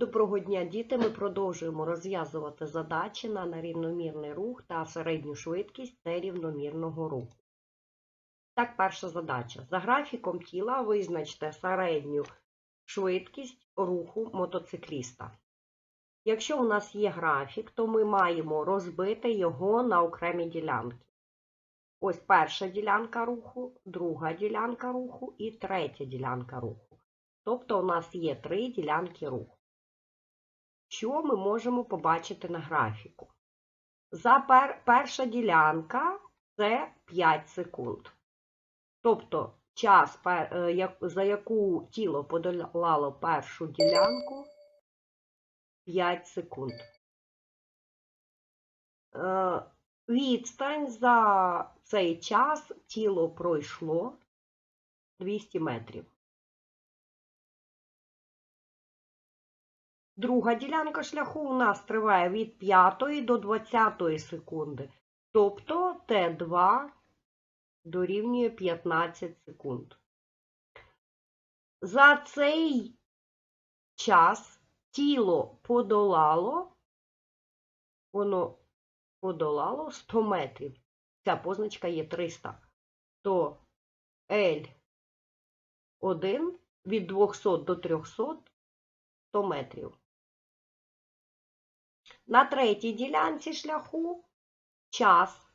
Доброго дня, діти! Ми продовжуємо розв'язувати задачі на нерівномірний рух та середню швидкість нерівномірного руху. Так, перша задача. За графіком тіла визначте середню швидкість руху мотоцикліста. Якщо у нас є графік, то ми маємо розбити його на окремі ділянки. Ось перша ділянка руху, друга ділянка руху і третя ділянка руху. Тобто у нас є три ділянки руху. Що ми можемо побачити на графіку? За пер... перша ділянка це 5 секунд. Тобто час, е, за яку тіло подолало першу ділянку 5 секунд. Е, Відстань за цей час тіло пройшло 200 метрів. Друга ділянка шляху у нас триває від 5 до 20 секунди. Тобто Т2 дорівнює 15 секунд. За цей час тіло подолало, воно подолало 100 метрів. Ця позначка є 300. То L1 від 200 до 300 100 метрів. На третій ділянці шляху час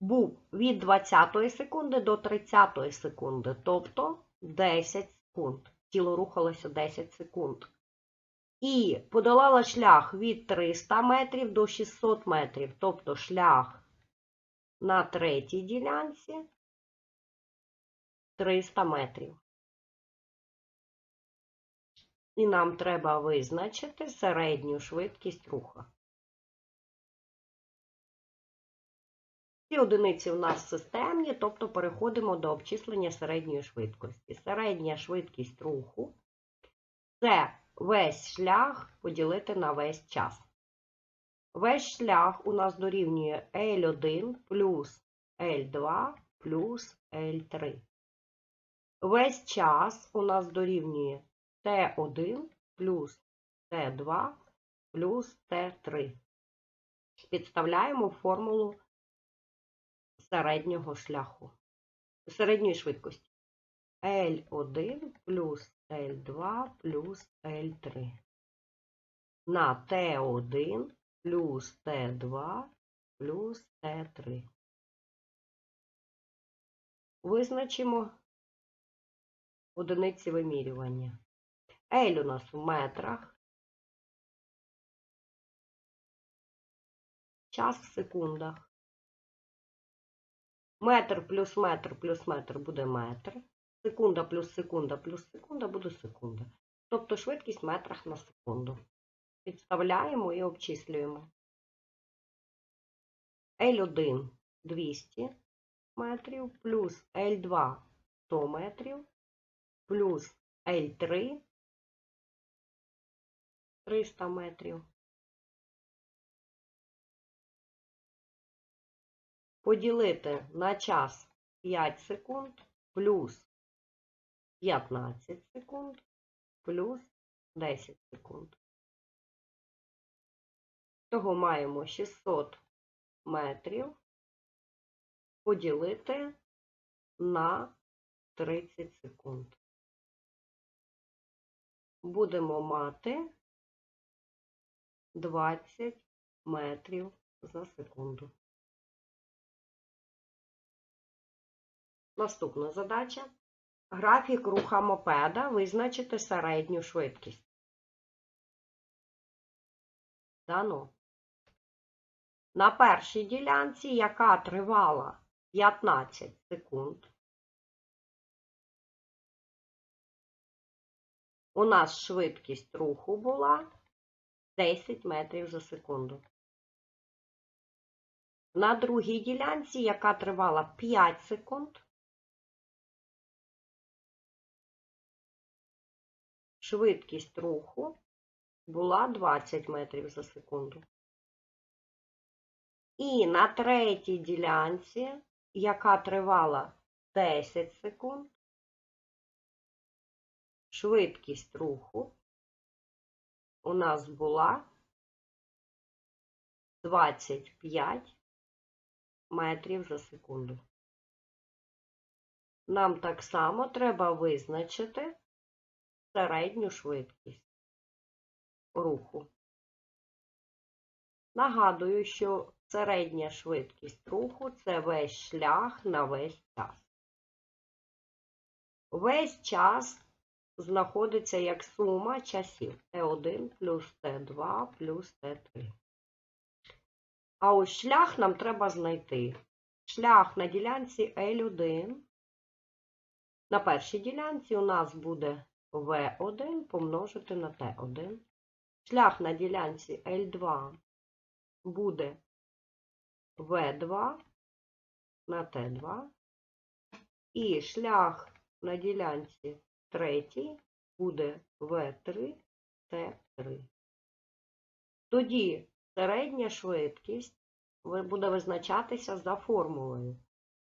був від 20 секунди до 30 секунди, тобто 10 секунд. Тіло рухалося 10 секунд. І подолала шлях від 300 метрів до 600 метрів, тобто шлях на третій ділянці 300 метрів. І нам треба визначити середню швидкість руха. Ці одиниці у нас системні, тобто переходимо до обчислення середньої швидкості. Середня швидкість руху це весь шлях поділити на весь час. Весь шлях у нас дорівнює L1 плюс L2 плюс L3. Весь час у нас дорівнює Т1 плюс Т2 плюс Т3. Підставляємо формулу середнього шляху, середньої швидкості. L1 плюс L2 плюс L3. На Т1 плюс Т2 плюс Т3. Визначимо одиниці вимірювання. L у нас в метрах. Час в секундах. Метр плюс метр плюс метр буде метр. Секунда плюс секунда плюс секунда буде секунда. Тобто швидкість в метрах на секунду. Підставляємо і обчислюємо. L1 200 метрів плюс L2 100 метрів плюс L3 300 метрів. Поділити на час 5 секунд плюс 15 секунд плюс 10 секунд. Того маємо 600 метрів поділити на 30 секунд. Будемо мати 20 метрів за секунду. Наступна задача. Графік руха мопеда визначити середню швидкість. Дано. На першій ділянці, яка тривала 15 секунд, у нас швидкість руху була 10 метрів за секунду. На другій ділянці, яка тривала 5 секунд, швидкість руху була 20 метрів за секунду. І на третій ділянці, яка тривала 10 секунд, швидкість руху у нас була 25 метрів за секунду. Нам так само треба визначити середню швидкість руху. Нагадую, що середня швидкість руху це весь шлях на весь час. Весь час знаходиться як сума часів Т1 плюс Т2 плюс Т3. А ось шлях нам треба знайти. Шлях на ділянці L1. На першій ділянці у нас буде V1 помножити на T1. Шлях на ділянці L2 буде V2 на T2. І шлях на ділянці третій буде V3 T3. Тоді середня швидкість буде визначатися за формулою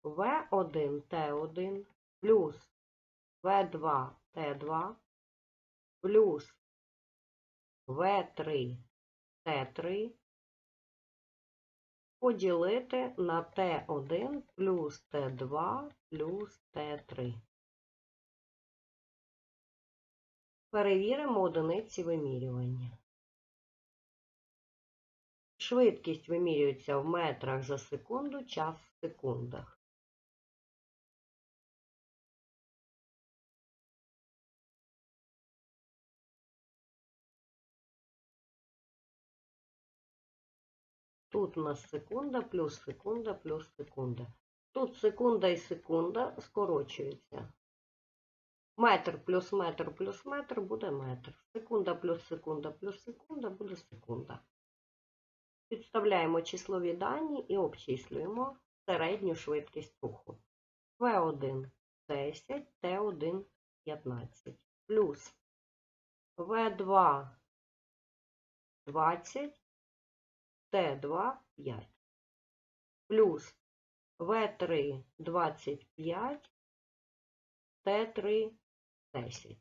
V1 T1 плюс V2 T2 плюс V3 T3 поділити на Т1 плюс Т2 плюс Т3. Перевіримо одиниці вимірювання. Швидкість вимірюється в метрах за секунду, час в секундах. Тут у нас секунда плюс секунда плюс секунда. Тут секунда і секунда скорочуються. Метр плюс метр плюс метр буде метр. Секунда плюс секунда плюс секунда буде секунда. Підставляємо числові дані і обчислюємо середню швидкість руху. В1 10, Т1 15. Плюс В2 20, Т2 5. Плюс В3 25, Т3 10.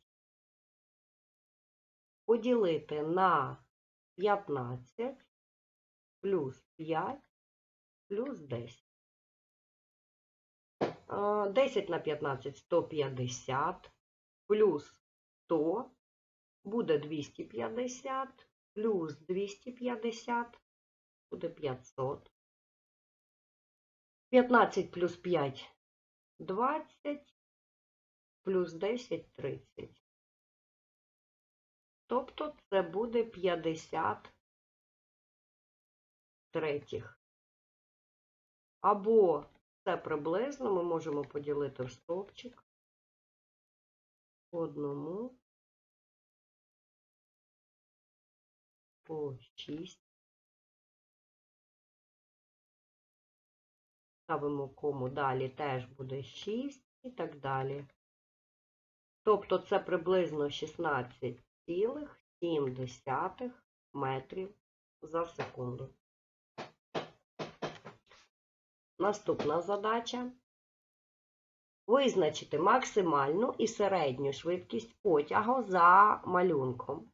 Поділити на 15 плюс 5 плюс 10. 10 на 15 150 плюс 100 буде 250 плюс 250 буде 500. 15 плюс 5 20 плюс 10 30. Тобто це буде 50 третіх. Або це приблизно ми можемо поділити в стовпчик одному по 6. Ставимо кому далі теж буде 6 і так далі. Тобто це приблизно 16,7 метрів за секунду. Наступна задача. Визначити максимальну і середню швидкість потягу за малюнком.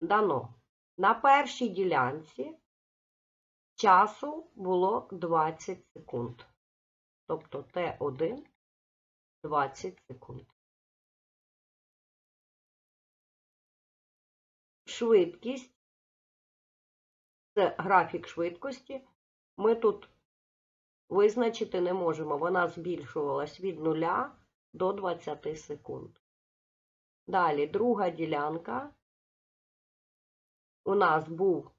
Дано. На першій ділянці часу було 20 секунд. Тобто Т1 20 секунд. Швидкість це графік швидкості. Ми тут визначити не можемо. Вона збільшувалась від 0 до 20 секунд. Далі друга ділянка. У нас був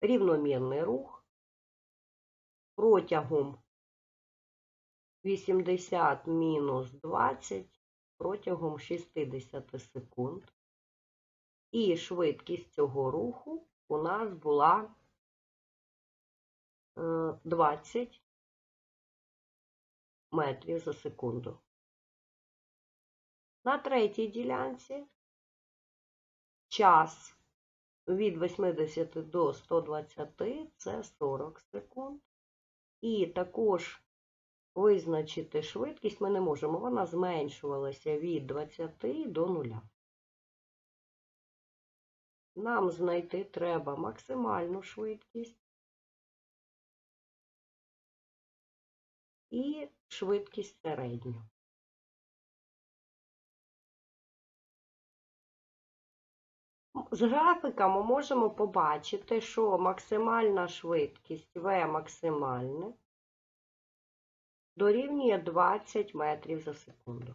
рівномірний рух протягом 80 мінус 20 протягом 60 секунд. І швидкість цього руху у нас була 20 метрів за секунду. На третій ділянці час від 80 до 120 це 40 секунд. І також визначити швидкість ми не можемо. Вона зменшувалася від 20 до 0. Нам знайти треба максимальну швидкість і швидкість середню. З графіка ми можемо побачити, що максимальна швидкість V максимальне дорівнює 20 метрів за секунду.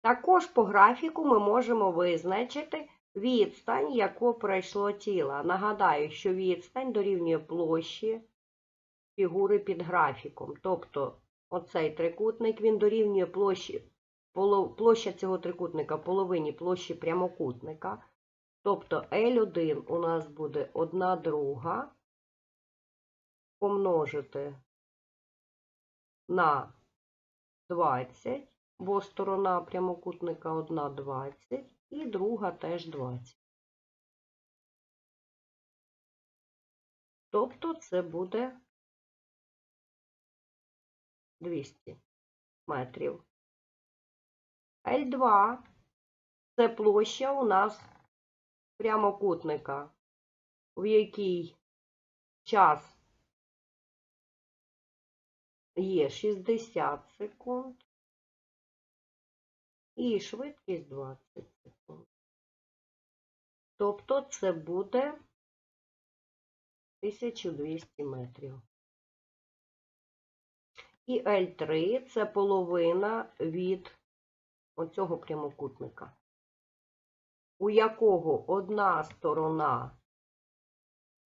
Також по графіку ми можемо визначити відстань, яку пройшло тіло. Нагадаю, що відстань дорівнює площі фігури під графіком. Тобто оцей трикутник він дорівнює площі, площа цього трикутника половині площі прямокутника. Тобто L1 у нас буде 1 друга помножити на 20, бо сторона прямокутника 1 20 і друга теж 20. Тобто це буде 200 метрів. L2 це площа у нас прямокутника, в якій час є 60 секунд і швидкість 20 секунд. Тобто це буде 1200 метрів. І L3 це половина від оцього прямокутника, у якого одна сторона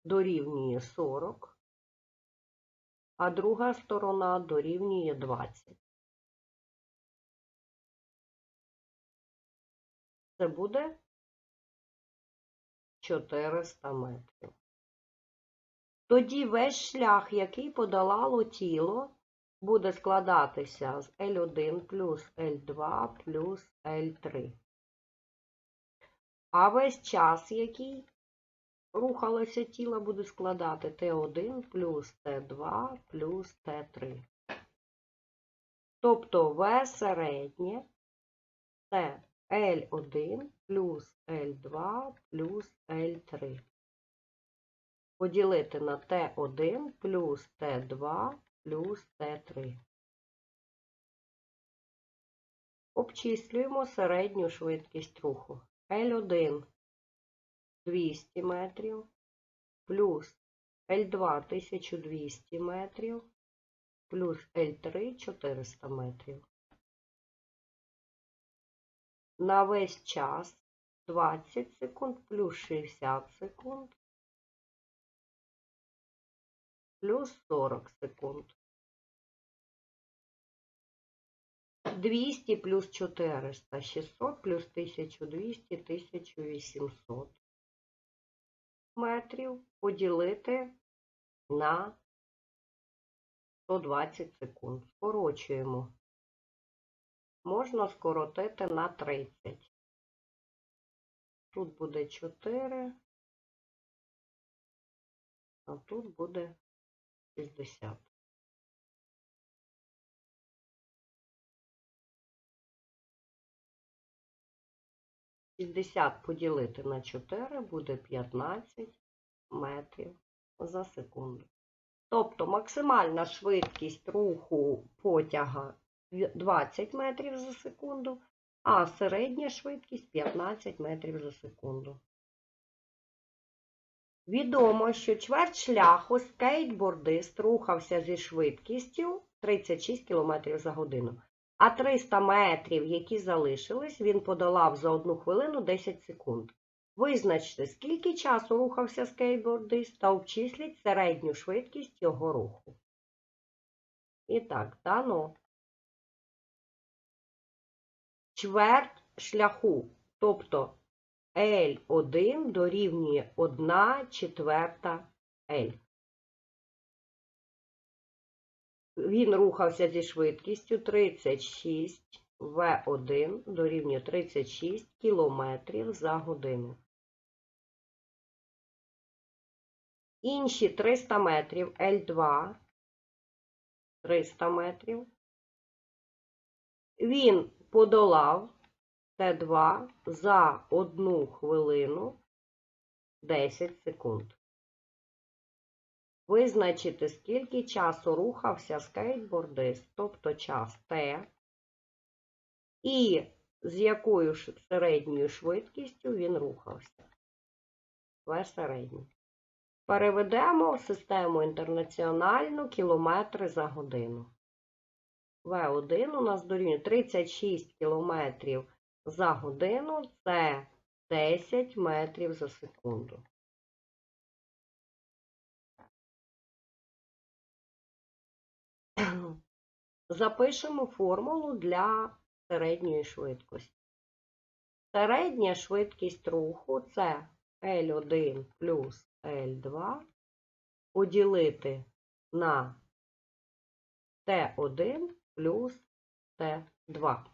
дорівнює 40, а друга сторона дорівнює 20. Це буде 400 метрів. Тоді весь шлях, який подолало тіло, буде складатися з L1 плюс L2 плюс L3. А весь час, який рухалося тіло, буде складати T1 плюс T2 плюс T3. Тобто В середнє це L1 плюс L2 плюс L3. Поділити на T1 плюс T2 плюс Т3. Обчислюємо середню швидкість руху. L1 200 метрів плюс L2 1200 метрів плюс L3 400 метрів. На весь час 20 секунд плюс 60 секунд плюс 40 секунд. 200 плюс 400, 600 плюс 1200, 1800 метрів поділити на 120 секунд. Скорочуємо. Можна скоротити на 30. Тут буде 4, а тут буде 60. Шістдесят поділити на 4 буде 15 метрів за секунду. Тобто максимальна швидкість руху потяга 20 метрів за секунду, а середня швидкість 15 метрів за секунду. Відомо, що чверть шляху скейтбордист рухався зі швидкістю 36 км за годину, а 300 метрів, які залишились, він подолав за 1 хвилину 10 секунд. Визначте, скільки часу рухався скейтбордист та обчисліть середню швидкість його руху. І так, дано. Чверть шляху, тобто L1 дорівнює 1 четверта L. Він рухався зі швидкістю 36 V1 дорівнює 36 км за годину. Інші 300 метрів L2 300 метрів. Він подолав Т2 за 1 хвилину 10 секунд. Визначити, скільки часу рухався скейтбордист, тобто час Т, і з якою середньою швидкістю він рухався. В середній. Переведемо в систему інтернаціональну кілометри за годину. В1 у нас дорівнює 36 кілометрів за годину це 10 метрів за секунду. Запишемо формулу для середньої швидкості. Середня швидкість руху це L1 плюс L2 поділити на Т1 плюс Т2.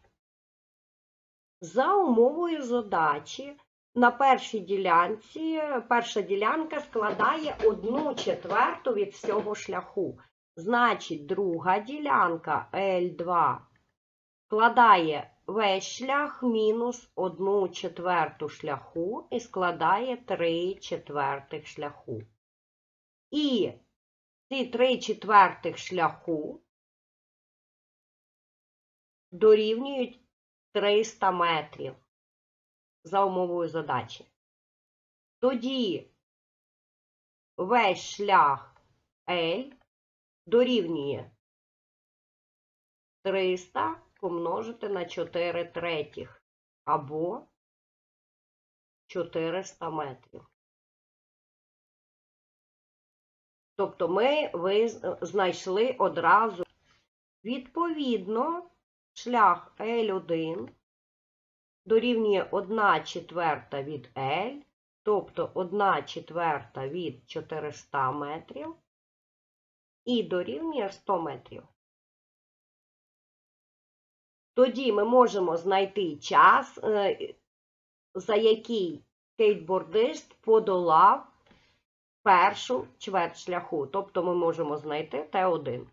За умовою задачі на першій ділянці перша ділянка складає 1 четверту від всього шляху. Значить, друга ділянка L2 складає весь шлях мінус 1 четверту шляху і складає 3 четвертих шляху. І ці 3 четвертих шляху дорівнюють 300 метрів за умовою задачі. Тоді весь шлях L дорівнює 300 помножити на 4 третіх або 400 метрів. Тобто ми виз- знайшли одразу відповідно шлях L1 дорівнює 1 четверта від L, тобто 1 четверта від 400 метрів і дорівнює 100 метрів. Тоді ми можемо знайти час, е, за який скейтбордист подолав першу чверть шляху. Тобто ми можемо знайти Т1.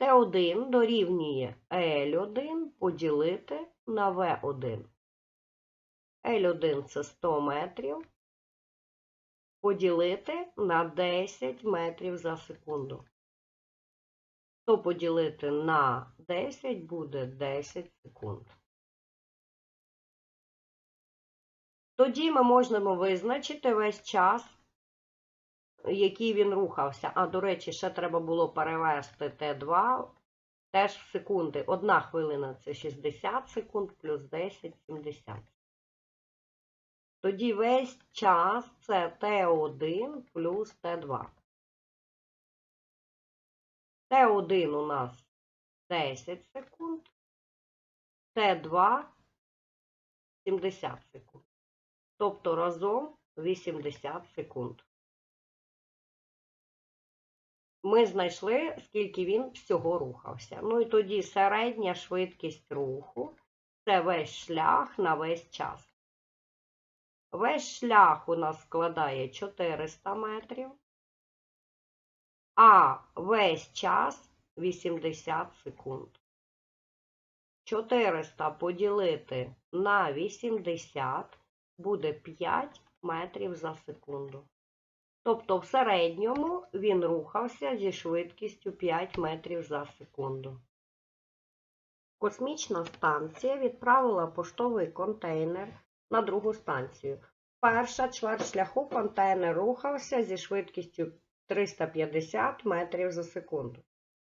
Т1 дорівнює L1 поділити на В1. L1 це 100 метрів. Поділити на 10 метрів за секунду. 100 поділити на 10 буде 10 секунд. Тоді ми можемо визначити весь час, який він рухався. А, до речі, ще треба було перевести Т2 теж в секунди. Одна хвилина це 60 секунд плюс 10 – 70. Тоді весь час це Т1 плюс Т2. Т1 у нас 10 секунд, Т2 70 секунд. Тобто разом 80 секунд. Ми знайшли, скільки він всього рухався. Ну і тоді середня швидкість руху це весь шлях на весь час. Весь шлях у нас складає 400 метрів, а весь час 80 секунд. 400 поділити на 80 буде 5 метрів за секунду. Тобто в середньому він рухався зі швидкістю 5 метрів за секунду. Космічна станція відправила поштовий контейнер на другу станцію. Перша чверть шляху контейнер рухався зі швидкістю 350 метрів за секунду,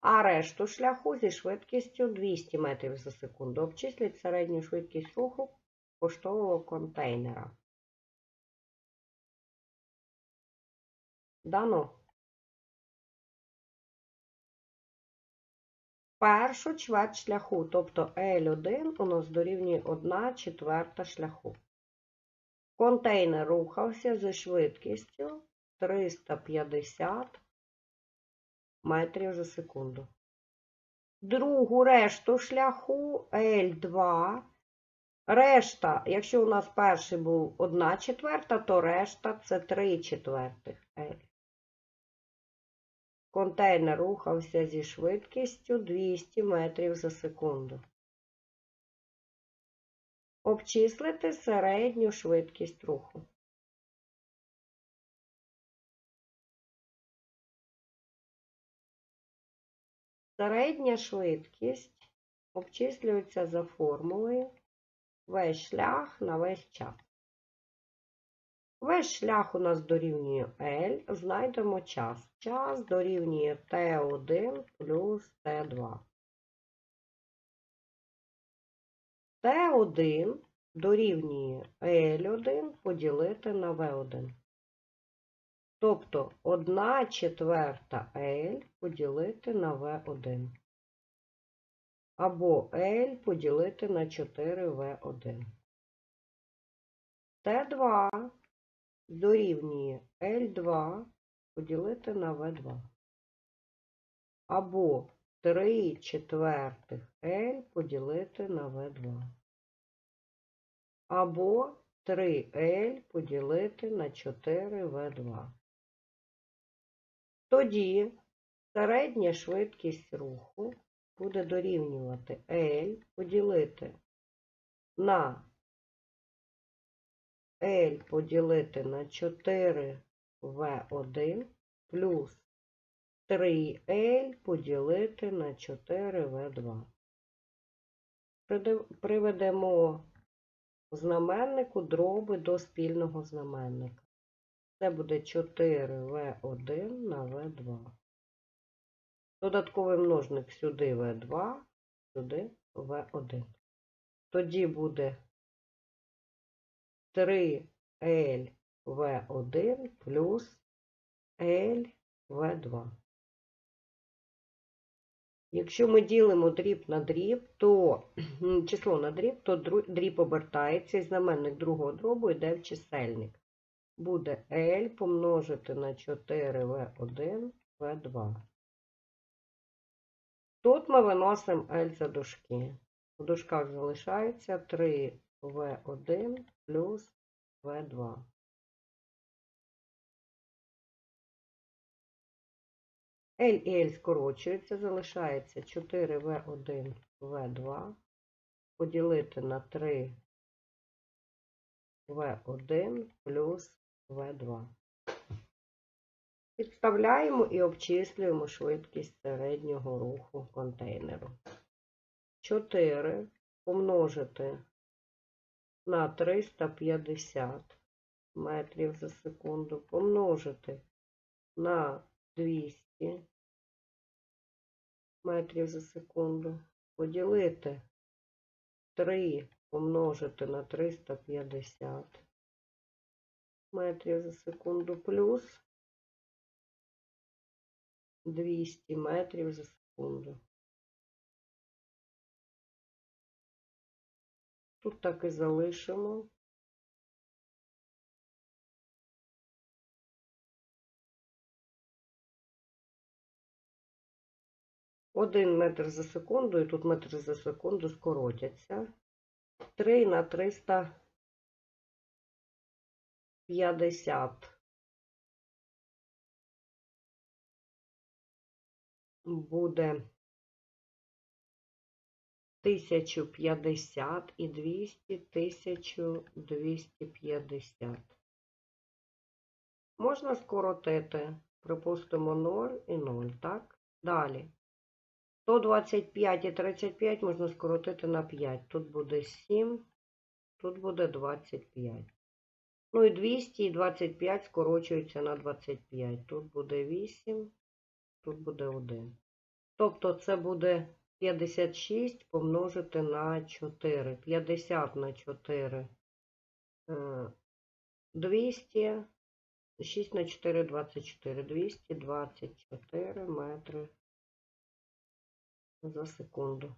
а решту шляху зі швидкістю 200 метрів за секунду. Обчисліть середню швидкість руху поштового контейнера. Дано. Першу чверть шляху, тобто L1 у нас дорівнює 1 четверта шляху. Контейнер рухався зі швидкістю 350 метрів за секунду. Другу решту шляху L2. Решта, якщо у нас перший був 1 четверта, то решта це 3 четвертих L. контейнер рухався зі швидкістю 200 метрів за секунду. Обчислити середню швидкість руху. Середня швидкість обчислюється за формулою весь шлях на весь час. Весь шлях у нас дорівнює L, знайдемо час. Час дорівнює T1 плюс T2. T1 дорівнює L1 поділити на V1. Тобто 1 четверта L поділити на V1. Або L поділити на 4V1. Т2 дорівнює L2 поділити на V2. Або 3 четвертих L поділити на V2. Або 3L поділити на 4V2. Тоді середня швидкість руху буде дорівнювати L поділити на L поділити на 4V1 плюс 3L поділити на 4V2. Приведемо знаменнику дроби до спільного знаменника. Це буде 4В1 на В2. Додатковий множник сюди В2, сюди В1. Тоді буде 3LV1 плюс LV2. Якщо ми ділимо дріб на дріб, то число на дріб, то дріб обертається і знаменник другого дробу йде в чисельник. Буде L помножити на 4V1 V2. Тут ми виносимо L за дужки. У дужках залишається 3V1 плюс V2. L і L скорочуються, залишається 4V1 V2 поділити на 3 V1 плюс V2. Підставляємо і обчислюємо швидкість середнього руху контейнеру. 4 помножити на 350 метрів за секунду, помножити на 200 метрів за секунду, поділити 3 помножити на 350 метрів за секунду плюс 200 метрів за секунду. Тут так і залишимо. Один метр за секунду, і тут метри за секунду скоротяться. 3 на 350 буде 1050 і 200 1250. Можна скоротити, припустимо, 0 і 0, так? Далі. 125 і 35 можна скоротити на 5. Тут буде 7, тут буде 25. Ну і 200 і 25 скорочуються на 25. Тут буде 8, тут буде 1. Тобто це буде 56 помножити на 4. 50 на 4 200. 6 на 4 24. 224 метри за секунду.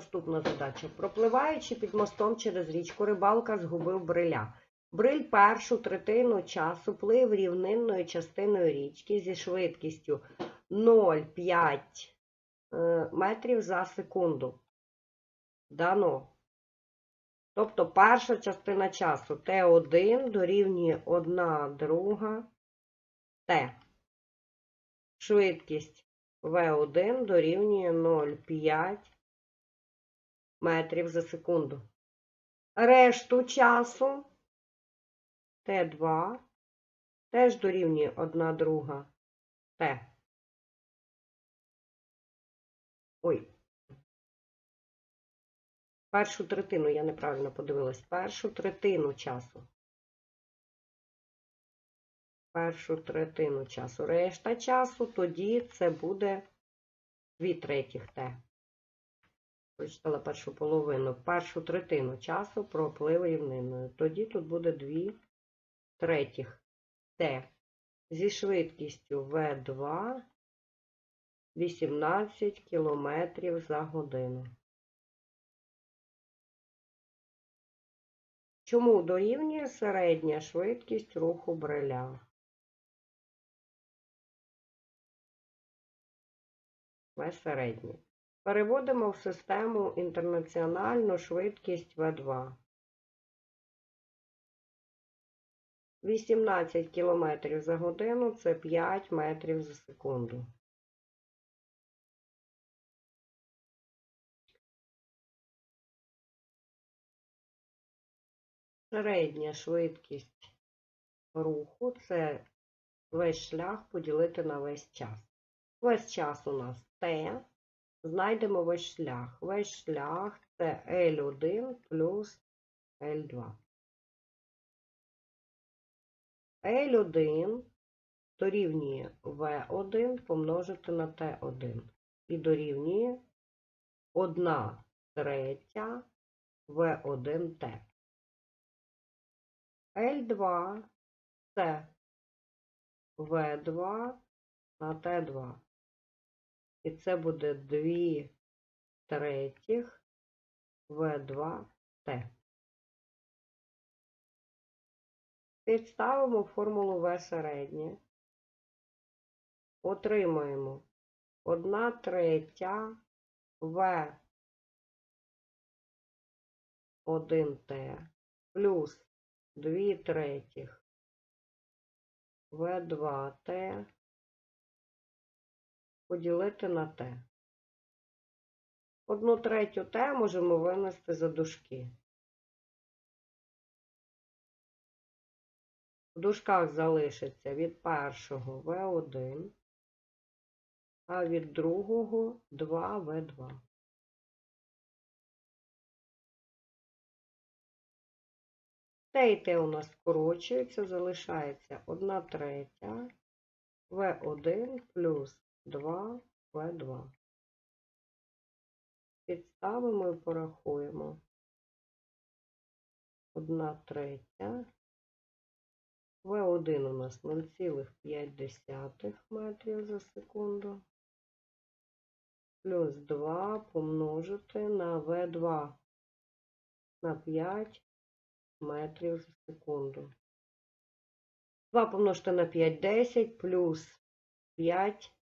Наступна задача. Пропливаючи під мостом через річку, рибалка згубив бриля. Бриль першу третину часу плив рівнинною частиною річки зі швидкістю 0,5 е, метрів за секунду. Дано. Тобто перша частина часу Т1 дорівнює 1 друга Т. Швидкість В1 дорівнює 0,5 метрів за секунду. Решту часу Т2 теж дорівнює 1 друга Т. Ой. Першу третину, я неправильно подивилась. Першу третину часу. Першу третину часу. Решта часу, тоді це буде 2 третіх Т. Прочитала першу половину. Першу третину часу проплив рівниною. Тоді тут буде 2 третіх Т. Зі швидкістю В2 18 км за годину. Чому дорівнює середня швидкість руху бреля? В середнє. Переводимо в систему інтернаціональну швидкість В2. 18 км за годину це 5 метрів за секунду. Середня швидкість руху це весь шлях поділити на весь час. Весь час у нас Т. Знайдемо весь шлях. Весь шлях це L1 плюс L2. L1 дорівнює V1 помножити на T1 і дорівнює 1 третя V1T. L2 це V2 на T2. І це буде 2 третіх В2Т. Підставимо формулу В середнє. Отримаємо 1 третя В 1Т плюс 2 третіх В2Т поділити на Т. Одну третю Т можемо винести за дужки. В дужках залишиться від першого В1, а від другого 2В2. Те і те у нас скорочується, залишається 1 третя В1 плюс 2 В2. Підставимо і порахуємо. 1 третя. В1 у нас 0,5 метрів за секунду. Плюс 2 помножити на В2 на 5 метрів за секунду. 2 помножити на 5 10 плюс 5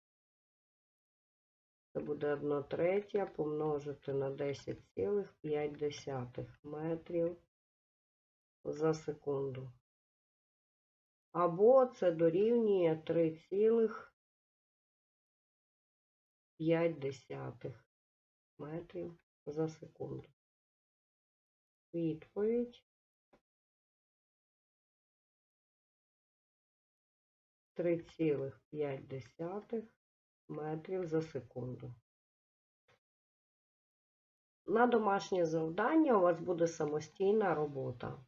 це буде 1 третя помножити на 10,5 метрів за секунду. Або це дорівнює 3,5 метрів за секунду. Відповідь 3,5 метрів за секунду. На домашнє завдання у вас буде самостійна робота.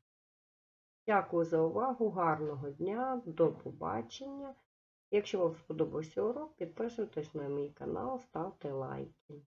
Дякую за увагу, гарного дня, до побачення. Якщо вам сподобався урок, підписуйтесь на мій канал, ставте лайки.